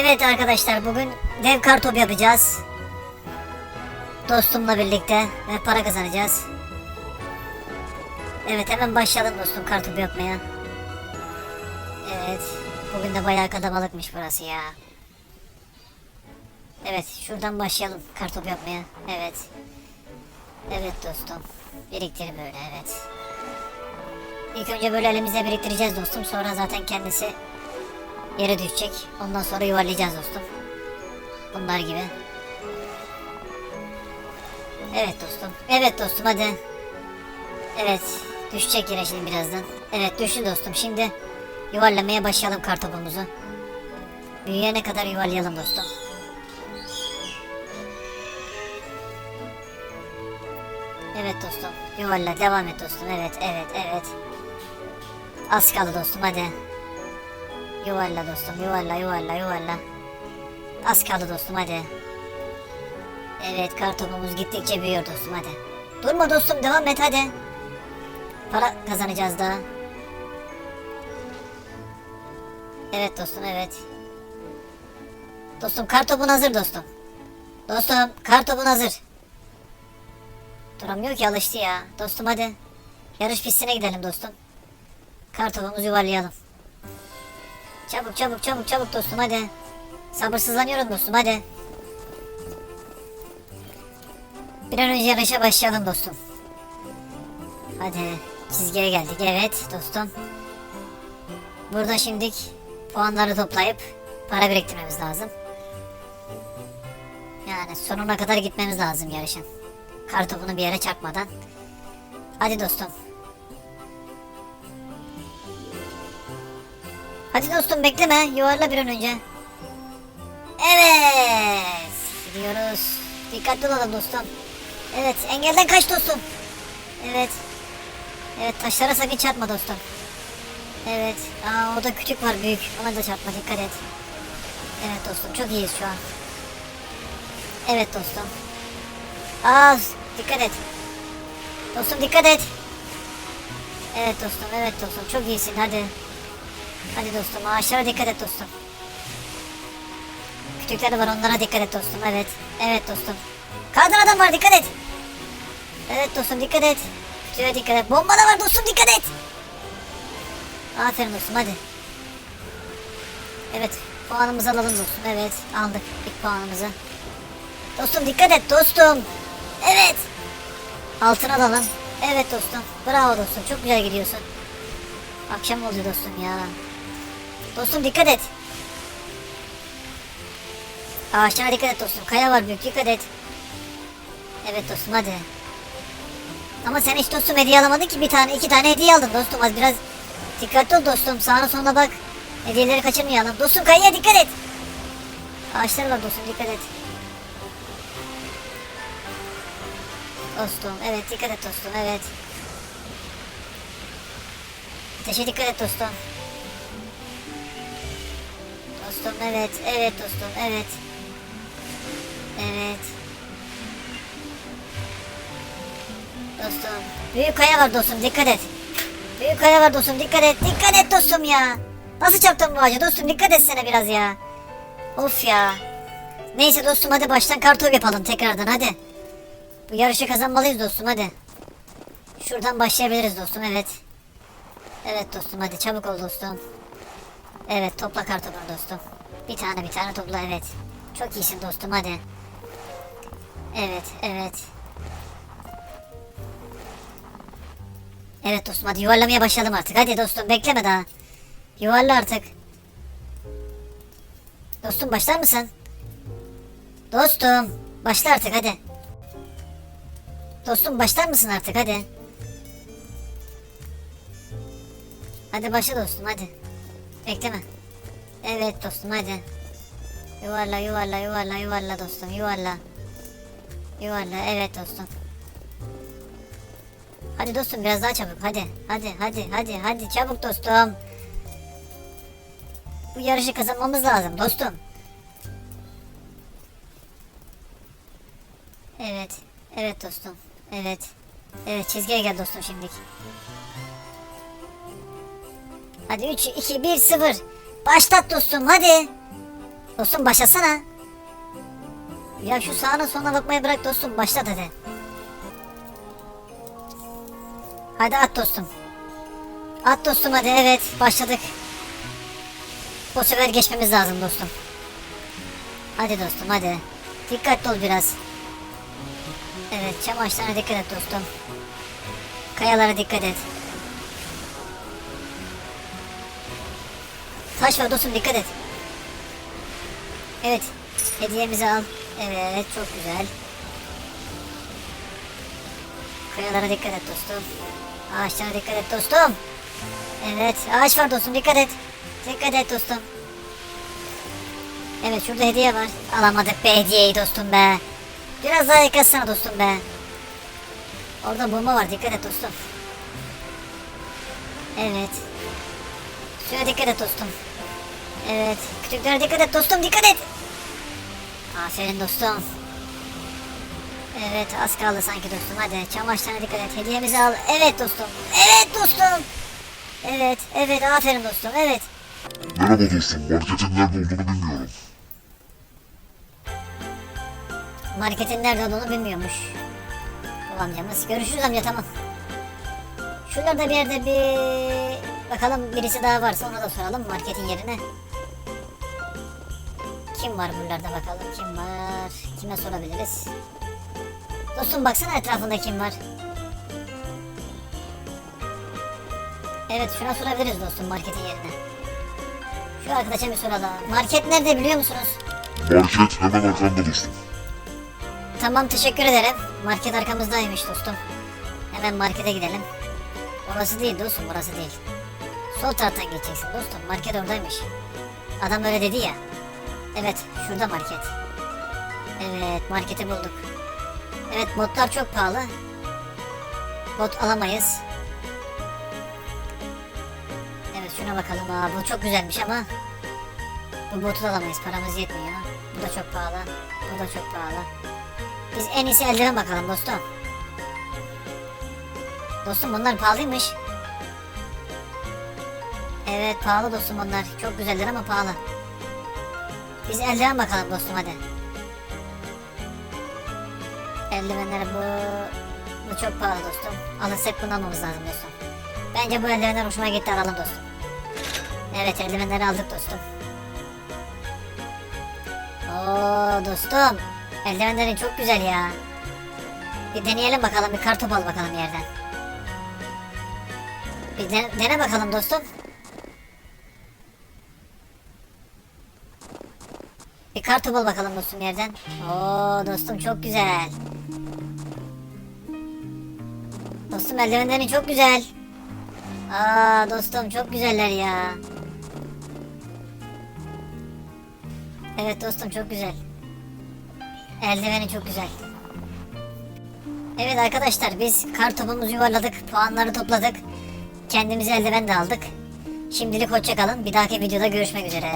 Evet arkadaşlar bugün dev kartop yapacağız. Dostumla birlikte ve para kazanacağız. Evet hemen başlayalım dostum kartop yapmaya. Evet bugün de bayağı kalabalıkmış burası ya. Evet şuradan başlayalım kartop yapmaya. Evet. Evet dostum. Biriktir böyle evet. İlk önce böyle elimize biriktireceğiz dostum. Sonra zaten kendisi yere düşecek. Ondan sonra yuvarlayacağız dostum. Bunlar gibi. Evet dostum. Evet dostum hadi. Evet. Düşecek yere şimdi birazdan. Evet düştü dostum. Şimdi yuvarlamaya başlayalım kartopumuzu. Büyüyene kadar yuvarlayalım dostum. Evet dostum. Yuvarla devam et dostum. Evet evet evet. Az kaldı dostum hadi. Yuvarla dostum yuvarla yuvarla yuvarla. Az kaldı dostum hadi. Evet kartopumuz gittikçe büyüyor dostum hadi. Durma dostum devam et hadi. Para kazanacağız daha. Evet dostum evet. Dostum kartopun hazır dostum. Dostum kartopun hazır. Duramıyor ki alıştı ya. Dostum hadi. Yarış pistine gidelim dostum. Kartopumuzu yuvarlayalım. Çabuk çabuk çabuk çabuk dostum hadi. Sabırsızlanıyorum dostum hadi. Bir an önce yarışa başlayalım dostum. Hadi çizgiye geldik evet dostum. Burada şimdik puanları toplayıp para biriktirmemiz lazım. Yani sonuna kadar gitmemiz lazım yarışın. Kartopunu bir yere çarpmadan. Hadi dostum. Hadi dostum bekleme. Yuvarla bir an önce. Evet. Gidiyoruz. Dikkatli olalım dostum. Evet. Engelden kaç dostum. Evet. Evet taşlara sakın çarpma dostum. Evet. Aa orada küçük var büyük. Ona da çarpma dikkat et. Evet dostum çok iyiyiz şu an. Evet dostum. Aa dikkat et. Dostum dikkat et. Evet dostum evet dostum çok iyisin hadi. Hadi dostum ağaçlara dikkat et dostum. Küçükler de var onlara dikkat et dostum evet. Evet dostum. Kadın adam var dikkat et. Evet dostum dikkat et. Küçüğe dikkat et. Bomba da var dostum dikkat et. Aferin dostum hadi. Evet puanımızı alalım dostum. Evet aldık ilk puanımızı. Dostum dikkat et dostum. Evet. Altına alalım. Evet dostum. Bravo dostum. Çok güzel gidiyorsun. Akşam oldu dostum ya. Dostum dikkat et. Ağaçlara dikkat et dostum. Kaya var büyük dikkat et. Evet dostum hadi. Ama sen hiç dostum hediye alamadın ki bir tane iki tane hediye aldın dostum. Az biraz dikkatli ol dostum. Sağına soluna bak. Hediyeleri kaçırmayalım. Dostum kayaya dikkat et. Ağaçlar var dostum dikkat et. Dostum evet dikkat et dostum evet. Ateşe dikkat et dostum. Dostum evet evet dostum evet. Evet. Dostum. Büyük kaya var dostum dikkat et. Büyük kaya var dostum dikkat et. Dikkat et dostum ya. Nasıl çarptın bu ağaca dostum dikkat etsene biraz ya. Of ya. Neyse dostum hadi baştan kartop yapalım tekrardan hadi. Bu yarışı kazanmalıyız dostum hadi. Şuradan başlayabiliriz dostum evet. Evet dostum hadi çabuk ol dostum. Evet topla kartopunu dostum. Bir tane bir tane topla evet. Çok iyisin dostum hadi. Evet evet. Evet dostum hadi yuvarlamaya başlayalım artık. Hadi dostum bekleme daha. Yuvarla artık. Dostum başlar mısın? Dostum başla artık hadi. Dostum başlar mısın artık hadi. Hadi başla dostum hadi. Bekleme. Evet dostum hadi. Yuvarla yuvarla yuvarla yuvarla dostum yuvarla. Yuvarla evet dostum. Hadi dostum biraz daha çabuk hadi. Hadi hadi hadi hadi çabuk dostum. Bu yarışı kazanmamız lazım dostum. Evet. Evet dostum. Evet. Evet çizgiye gel dostum şimdilik. Hadi 3, 2, 1, 0. Başlat dostum hadi. Dostum başlasana. Ya şu sağına soluna bakmayı bırak dostum. Başlat hadi. Hadi at dostum. At dostum hadi evet başladık. Bu sefer geçmemiz lazım dostum. Hadi dostum hadi. Dikkatli ol biraz. Evet çam ağaçlarına dikkat et dostum. Kayalara dikkat et. Taş var dostum dikkat et. Evet. Hediyemizi al. Evet çok güzel. Kayalara dikkat et dostum. Ağaçlara dikkat et dostum. Evet ağaç var dostum dikkat et. Dikkat et dostum. Evet şurada hediye var. Alamadık be hediyeyi dostum be. Biraz daha dikkatsana dostum be. Orada bomba var dikkat et dostum. Evet. Suya dikkat et dostum. Evet. Kütüklere dikkat et dostum dikkat et. Aferin dostum. Evet az kaldı sanki dostum. Hadi çamaşırlarına dikkat et. Hediyemizi al. Evet dostum. Evet dostum. Evet evet. Aferin dostum. Evet. Merhaba dostum, marketin nerede olduğunu bilmiyorum. marketin nerede olduğunu bilmiyormuş. Bu amcamız. Görüşürüz amca tamam. Şuralarda bir yerde bir bakalım birisi daha varsa ona da soralım marketin yerine kim var buralarda bakalım kim var kime sorabiliriz dostum baksana etrafında kim var Evet şuna sorabiliriz dostum marketin yerine. Şu arkadaşa bir soralım. Market nerede biliyor musunuz? Market hemen arkanda dostum. Tamam teşekkür ederim. Market arkamızdaymış dostum. Hemen markete gidelim. Orası değil dostum orası değil. Sol taraftan geçeceksin dostum. Market oradaymış. Adam öyle dedi ya. Evet şurada market. Evet marketi bulduk. Evet botlar çok pahalı. Bot alamayız. Evet şuna bakalım. Aa, bu çok güzelmiş ama bu botu da alamayız. Paramız yetmiyor. Bu da çok pahalı. Bu da çok pahalı. Biz en iyisi eldiven bakalım dostum. Dostum bunlar pahalıymış. Evet pahalı dostum bunlar. Çok güzeller ama pahalı. Biz eldiven bakalım dostum hadi. Eldivenler bu... Bu çok pahalı dostum. Alırsak bunu almamız lazım dostum. Bence bu eldivenler hoşuma gitti alalım dostum. Evet eldivenleri aldık dostum. Oo dostum. Eldivenlerin çok güzel ya. Bir deneyelim bakalım. Bir kartop al bakalım yerden. Bir de- dene bakalım dostum. Bir kartop al bakalım dostum yerden. Oo dostum çok güzel. Dostum eldivenlerin çok güzel. Aa dostum çok güzeller ya. Evet dostum çok güzel. Eldiveni çok güzel. Evet arkadaşlar biz kar topumuzu yuvarladık. Puanları topladık. Kendimize eldiven de aldık. Şimdilik hoşça kalın. Bir dahaki videoda görüşmek üzere.